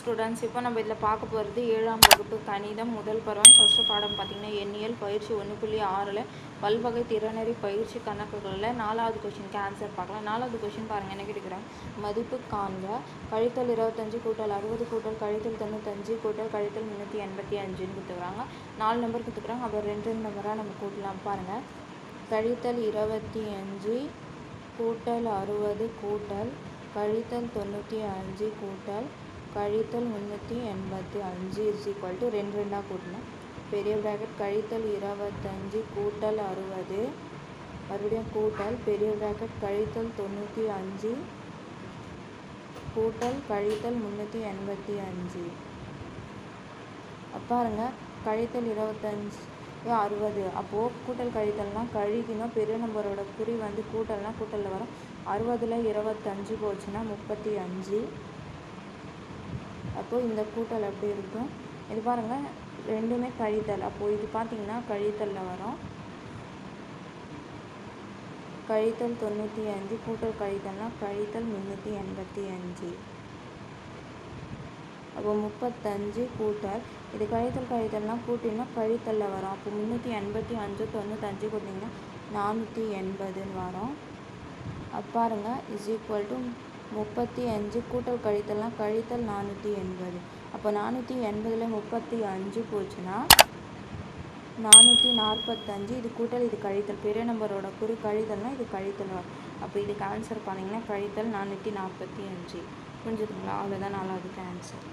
Students இப்போ நம்ம இதில் பார்க்க போகிறது ஏழாம் வகுப்பு கணிதம் முதல் பருவம். ஃபஸ்ட்டு பாடம் பார்த்திங்கன்னா எண்ணியல் பயிற்சி ஒன்று புள்ளி ஆறில் பல்வகை திறனறி பயிற்சி கணக்குகளில் நாலாவது கொஷினுக்கு ஆன்சர் பார்க்கலாம். நாலாவது கொஷின் பாருங்கள் என்ன கேட்குறாங்க மதிப்பு காண்க. கழித்தல் இருபத்தஞ்சு கூட்டல் அறுபது கூட்டல் கழித்தல் தொண்ணூத்தஞ்சு கூட்டல் கழித்தல் முந்நூற்றி எண்பத்தி அஞ்சுன்னு கொடுத்துக்கிறாங்க. நாலு நம்பர் கொடுத்துக்கிறாங்க. அப்புறம் ரெண்டு ரெண்டு நம்பராக நம்ம கூட்டலாம் பாருங்கள் கழித்தல் இருபத்தி அஞ்சு கூட்டல் அறுபது கூட்டல் கழித்தல் தொண்ணூற்றி அஞ்சு கூட்டல் கழித்தல் முந்நூற்றி எண்பத்தி அஞ்சு இஸ் ஈக்குவல் டு ரெண்டு ரெண்டாக கூட்டணும். பெரிய ப்ராக்கெட் கழித்தல் இருபத்தஞ்சு கூட்டல் அறுபது. மறுபடியும் கூட்டல் பெரிய ப்ராக்கெட் கழித்தல் தொண்ணூற்றி அஞ்சு கூட்டல் கழித்தல் முந்நூற்றி எண்பத்தி அஞ்சு. பாருங்க கழித்தல் இருபத்தஞ்சு அறுபது. அப்போது கூட்டல் கழித்தல்னால் கழிக்கணும். பெரிய நம்பரோட குறி வந்து கூட்டல்னால் கூட்டலில் வரும். அறுபதில் இருபத்தஞ்சு போச்சுன்னா முப்பத்தி அஞ்சு. அப்போது இந்த கூட்டல் அப்படி இருக்கும். இது பாருங்கள் ரெண்டுமே கழித்தல். அப்போது இது பார்த்தீங்கன்னா கழித்தலில் வரும். கழித்தல் தொண்ணூற்றி அஞ்சு கூட்டல் கழித்தல்னா கழித்தல் முந்நூற்றி எண்பத்தி அஞ்சு. அப்போ முப்பத்தஞ்சு கூட்டல். இது கழித்தல் கழித்தல்னால் கூட்டினா கழித்தலில் வரும். அப்போ முந்நூற்றி எண்பத்தி அஞ்சு தொண்ணூத்தஞ்சு கூட்டிங்கன்னா நானூற்றி எண்பதுன்னு வரும். அப்போ பாருங்க இஸ் ஈக்குவல் டு முப்பத்தி அஞ்சு கூட்டல் கழித்தல்னால் கழித்தல் நானூற்றி எண்பது. அப்போ நானூற்றி எண்பதில் முப்பத்தி அஞ்சு போச்சுன்னா நானூற்றி நாற்பத்தஞ்சு. இது கூட்டல் இது கழித்தல். பெரிய நம்பரோட குறி கழித்தல்னால் இது கழித்தல் அப்போ இதுக்கு ஆன்சர் பண்ணிங்கன்னா கழித்தல் நானூற்றி நாற்பத்தி அஞ்சு. புரிஞ்சுதுங்களா? அவ்வளோதான் நாலாவதுக்கு ஆன்சர்